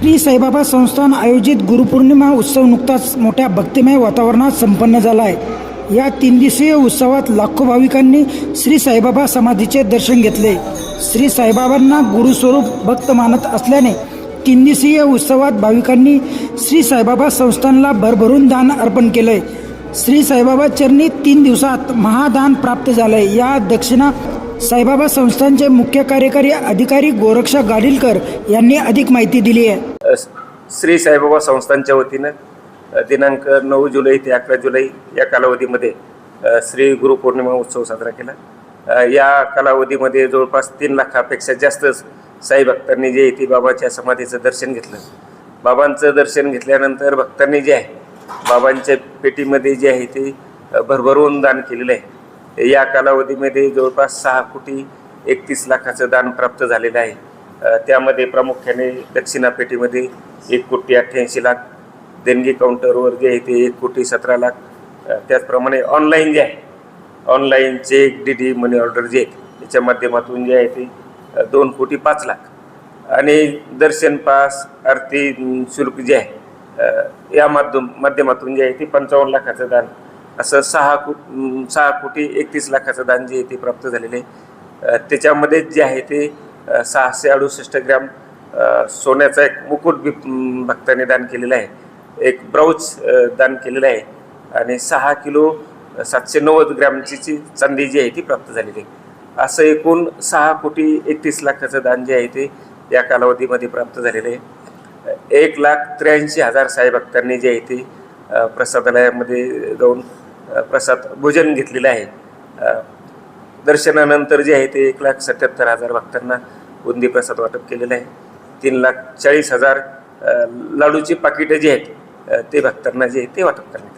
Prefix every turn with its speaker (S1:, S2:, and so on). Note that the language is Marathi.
S1: श्री साईबाबा संस्थान आयोजित गुरुपौर्णिमा उत्सव नुकताच मोठ्या भक्तिमय वातावरणात संपन्न झाला आहे या तीन दिवसीय उत्सवात लाखो भाविकांनी श्री साईबाबा समाधीचे दर्शन घेतले. श्री साईबाबांना गुरुस्वरूप भक्त मानत असल्याने तीन दिवसीय उत्सवात भाविकांनी श्री साईबाबा संस्थानला भरभरून दान अर्पण केलंय. श्री साईबाबा चरणी तीन दिवसात महादान प्राप्त झालंय. या दक्षिणा साईबाबा संस्थांचे मुख्य कार्यकारी अधिकारी गोरक्षा गाडीलकर यांनी अधिक माहिती दिली आहे.
S2: श्री साईबाबा संस्थांच्या वतीनं दिनांक नऊ जुलै ते अकरा जुलै या कालावधीमध्ये श्री गुरुपौर्णिमा उत्सव साजरा केला. या कालावधीमध्ये जवळपास तीन लाखापेक्षा जास्त साई भक्तांनी जे आहे बाबाच्या समाधीचं दर्शन घेतलं. बाबांचं दर्शन घेतल्यानंतर भक्तांनी जे आहे बाबांच्या पेटीमध्ये जे आहे ते भरभरून दान केलेलं आहे. या कालावधीमध्ये जवळपास सहा कोटी एकतीस लाखाचं दान प्राप्त झालेलं आहे. त्यामध्ये प्रामुख्याने दक्षिणा पेटीमध्ये एक कोटी अठ्ठ्याऐंशी लाख देणगी काउंटरवर जे आहे ते एक कोटी सतरा लाख. त्याचप्रमाणे ऑनलाईन जे आहे online check D D money order जे आहेत याच्या माध्यमातून जे आहे ते दोन कोटी पाच लाख. आणि दर्शन पास आरती शुल्क जे आहे या माध्यम माध्यमातून जे आहे ते पंचावन्न लाखाचं दान असं सहा को सहा कोटी एकतीस लाखाचं दान जे आहे ते प्राप्त झालेलं आहे. त्याच्यामध्ये जे आहे ते सहाशे अडुसष्ट ग्रॅम सोन्याचा एक मुकुट बी भक्तांनी दान केलेला आहे. एक ब्राऊच दान केलेलं आहे. आणि सहा किलो सातशे नव्वद ग्रॅमची जी चांदी जी आहे ती प्राप्त झालेली आहे. असं एकूण सहा कोटी एकतीस लाखाचं दान जे आहे ते या कालावधीमध्ये प्राप्त झालेलं आहे. एक लाख त्र्याऐंशी हजार साईभक्तांनी जे आहे ते प्रसादालयामध्ये जाऊन प्रसाद भोजन घेतलेलं आहे. दर्शनानंतर जे आहे ते एक लाख सत्याहत्तर हजार भक्तांना बुंदी प्रसाद वाटप केलेलं आहे. तीन लाख चाळीस हजार लाडूची पाकिटं जी आहेत ते भक्तांना जे आहे ते वाटप करण्यात